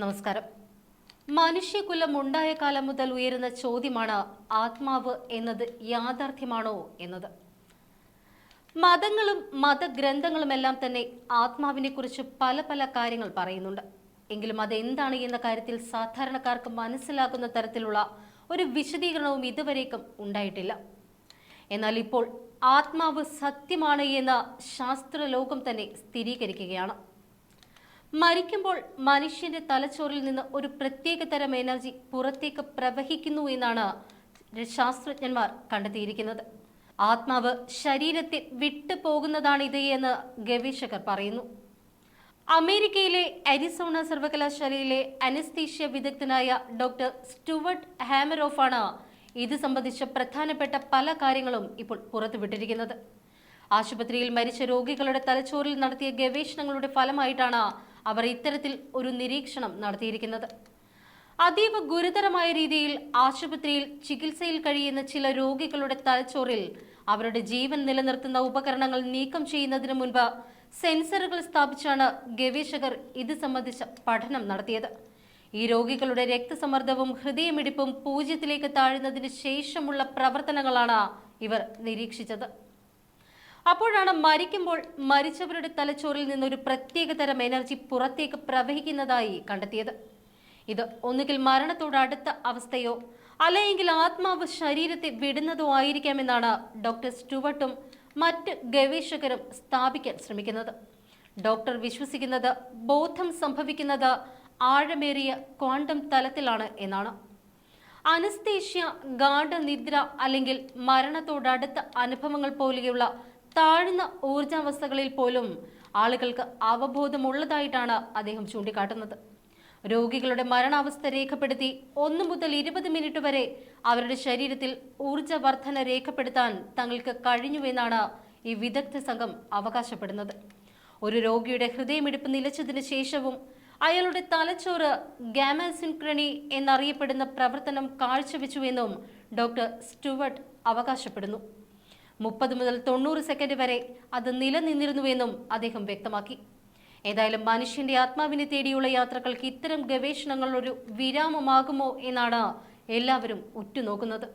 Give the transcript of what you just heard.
നമസ്കാരം. മനുഷ്യകുലം ഉണ്ടായ കാലം മുതൽ ഉയരുന്ന ചോദ്യമാണ് ആത്മാവ് എന്നത് യാഥാർത്ഥ്യമാണോ എന്നത്. മതങ്ങളും മതഗ്രന്ഥങ്ങളുമെല്ലാം തന്നെ ആത്മാവിനെ കുറിച്ച് പല പല കാര്യങ്ങൾ പറയുന്നുണ്ട്. എങ്കിലും അതെന്താണ് എന്ന കാര്യത്തിൽ സാധാരണക്കാർക്ക് മനസ്സിലാക്കുന്ന തരത്തിലുള്ള ഒരു വിശദീകരണവും ഇതുവരേക്കും ഉണ്ടായിട്ടില്ല. എന്നാൽ ഇപ്പോൾ ആത്മാവ് സത്യമാണ് എന്ന് ശാസ്ത്രലോകം തന്നെ സ്ഥിരീകരിക്കുകയാണ്. മരിക്കുമ്പോൾ മനുഷ്യന്റെ തലച്ചോറിൽ നിന്ന് ഒരു പ്രത്യേക തരം എനർജി പുറത്തേക്ക് പ്രവഹിക്കുന്നു എന്നാണ് ശാസ്ത്രജ്ഞന്മാർ കണ്ടെത്തിയിരിക്കുന്നത്. ആത്മാവ് ശരീരത്തെ വിട്ടു പോകുന്നതാണ് ഇത് എന്ന് ഗവേഷകർ പറയുന്നു. അമേരിക്കയിലെ അരിസോണ സർവകലാശാലയിലെ അനസ്തീഷ്യ വിദഗ്ധനായ ഡോക്ടർ സ്റ്റുവർട്ട് ഹാമറോഫാണ് ഇത് സംബന്ധിച്ച പ്രധാനപ്പെട്ട പല കാര്യങ്ങളും ഇപ്പോൾ പുറത്തുവിട്ടിരിക്കുന്നത്. ആശുപത്രിയിൽ മരിച്ച രോഗികളുടെ തലച്ചോറിൽ നടത്തിയ ഗവേഷണങ്ങളുടെ ഫലമായിട്ടാണ് അവർ ഇത്തരത്തിൽ ഒരു നിരീക്ഷണം നടത്തിയിരിക്കുന്നത്. അതീവ ഗുരുതരമായ രീതിയിൽ ആശുപത്രിയിൽ ചികിത്സയിൽ കഴിയുന്ന ചില രോഗികളുടെ തലച്ചോറിൽ അവരുടെ ജീവൻ നിലനിർത്തുന്ന ഉപകരണങ്ങൾ നീക്കം ചെയ്യുന്നതിന് മുൻപ് സെൻസറുകൾ സ്ഥാപിച്ചാണ് ഗവേഷകർ ഇത് സംബന്ധിച്ച പഠനം നടത്തിയത്. ഈ രോഗികളുടെ രക്തസമ്മർദ്ദവും ഹൃദയമിടിപ്പും പൂജ്യത്തിലേക്ക് താഴുന്നതിന് ശേഷമുള്ള പ്രവർത്തനങ്ങളാണ് ഇവർ നിരീക്ഷിച്ചത്. അപ്പോഴാണ് മരിക്കുമ്പോൾ മരിച്ചവരുടെ തലച്ചോറിൽ നിന്നൊരു പ്രത്യേക തരം എനർജി പുറത്തേക്ക് പ്രവഹിക്കുന്നതായി കണ്ടെത്തിയത്. ഇത് ഒന്നുകിൽ മരണത്തോട് അടുത്ത അവസ്ഥയോ അല്ലെങ്കിൽ ആത്മാവ് ശരീരത്തെ വിടുന്നതോ ആയിരിക്കാമെന്നാണ് ഡോക്ടർ സ്റ്റുവർട്ടും മറ്റ് ഗവേഷകരും സ്ഥാപിക്കാൻ ശ്രമിക്കുന്നത്. ഡോക്ടർ വിശ്വസിക്കുന്നത് ബോധം സംഭവിക്കുന്നത് ആഴമേറിയ ക്വാണ്ടം തലത്തിലാണ് എന്നാണ്. അനസ്തേഷ്യ ഗാഠനിദ്ര അല്ലെങ്കിൽ മരണത്തോടടുത്ത അനുഭവങ്ങൾ പോലെയുള്ള താഴ്ന്ന ഊർജാവസ്ഥകളിൽ പോലും ആളുകൾക്ക് അവബോധമുള്ളതായിട്ടാണ് അദ്ദേഹം ചൂണ്ടിക്കാട്ടുന്നത്. രോഗികളുടെ മരണാവസ്ഥ രേഖപ്പെടുത്തി ഒന്ന് മുതൽ ഇരുപത് മിനിറ്റ് വരെ അവരുടെ ശരീരത്തിൽ ഊർജവർദ്ധന രേഖപ്പെടുത്താൻ തങ്ങൾക്ക് കഴിഞ്ഞുവെന്നാണ് ഈ വിദഗ്ധ സംഘം അവകാശപ്പെടുന്നത്. ഒരു രോഗിയുടെ ഹൃദയമിടിപ്പ് നിലച്ചതിന് ശേഷവും അയാളുടെ തലച്ചോറ് ഗാമാസിൻക്രണി എന്നറിയപ്പെടുന്ന പ്രവർത്തനം കാഴ്ചവെച്ചുവെന്നും ഡോക്ടർ സ്റ്റുവർട്ട് അവകാശപ്പെടുന്നു. മുപ്പത് മുതൽ തൊണ്ണൂറ് സെക്കൻഡ് വരെ അത് നിലനിന്നിരുന്നുവെന്നും അദ്ദേഹം വ്യക്തമാക്കി. ഏതായാലും മനുഷ്യന്റെ ആത്മാവിനെ തേടിയുള്ള യാത്രകൾക്ക് ഇത്തരം ഗവേഷണങ്ങൾ ഒരു വിരാമമാകുമോ എന്നാണ് എല്ലാവരും ഉറ്റുനോക്കുന്നത്.